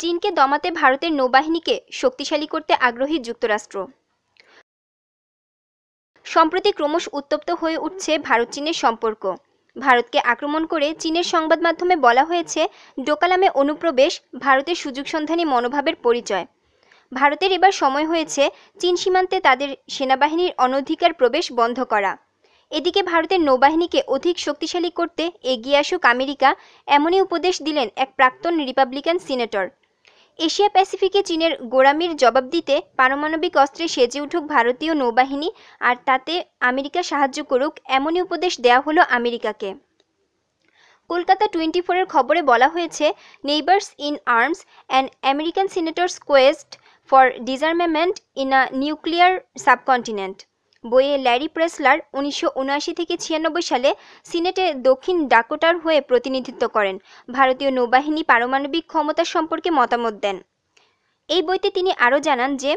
চীনকে দমাতে ভারতের নৌবাহিনীকে শক্তিশালী করতে আগ্রহী যুক্তরাষ্ট্র। সম্প্রতি ক্রমশ উত্তপ্ত হয়ে উঠছে ভারত চীনের সম্পর্ক। ভারতকে আক্রমণ করে চীনের সংবাদ মাধ্যমে বলা হয়েছে, ডোকালামে অনুপ্রবেশ, ভারতের সুযোগ সন্ধানী মনোভাবের পরিচয়। ভারতের এবার সময় হয়েছে চীন সীমান্তে তাদের সেনাবাহিনীর অনধিকার প্রবেশ বন্ধ করা। এদিকে ভারতের নৌবাহিনীকে অধিক শক্তিশালী করতে এগিয়ে আসুক আমেরিকা, এমনই উপদেশ দিলেন এক প্রাক্তন রিপাবলিকান সিনেটর। এশিয়া প্যাসিফিকে চীনের গোড়ামির জবাব দিতে পারমাণবিক অস্ত্রে সেজে উঠুক ভারতীয় নৌবাহিনী আর তাতে আমেরিকা সাহায্য করুক, এমনই উপদেশ দেওয়া হলো আমেরিকাকে। কলকাতা টোয়েন্টি ফোরের খবরে বলা হয়েছে neighbours in arms and American senators quest for disarmament in a nuclear subcontinent বইয়ে ল্যারি প্রেসলার উনিশশো উনআশি থেকে ছিয়ানব্বই সালে সিনেটে দক্ষিণ ডাকোটার হয়ে প্রতিনিধিত্ব করেন। ভারতীয় নৌবাহিনী পারমাণবিক ক্ষমতা সম্পর্কে মতামত দেন। এই বইতে তিনি আরও জানান যে,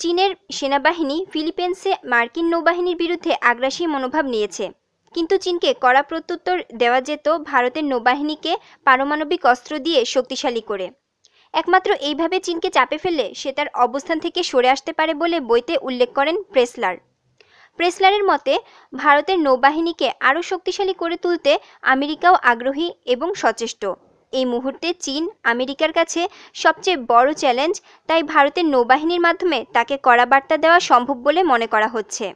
চীনের সেনাবাহিনী ফিলিপিন্সে মার্কিন নৌবাহিনীর বিরুদ্ধে আগ্রাসী মনোভাব নিয়েছে। কিন্তু চীনকে কড়া প্রত্যুত্তর দেওয়া যেত ভারতের নৌবাহিনীকে পারমাণবিক অস্ত্র দিয়ে শক্তিশালী করে। একমাত্র এইভাবে চীনকে চাপে ফেললে সে তার অবস্থান থেকে সরে আসতে পারে বলে বইতে উল্লেখ করেন প্রেসলার। প্রেসলারের মতে, ভারতের নৌবাহিনীকে আরও শক্তিশালী করে তুলতে আমেরিকাও আগ্রহী এবং সচেষ্ট। এই মুহূর্তে চীন আমেরিকার কাছে সবচেয়ে বড় চ্যালেঞ্জ, তাই ভারতের নৌবাহিনীর মাধ্যমে তাকে কড়া বার্তা দেওয়া সম্ভব বলে মনে করা হচ্ছে।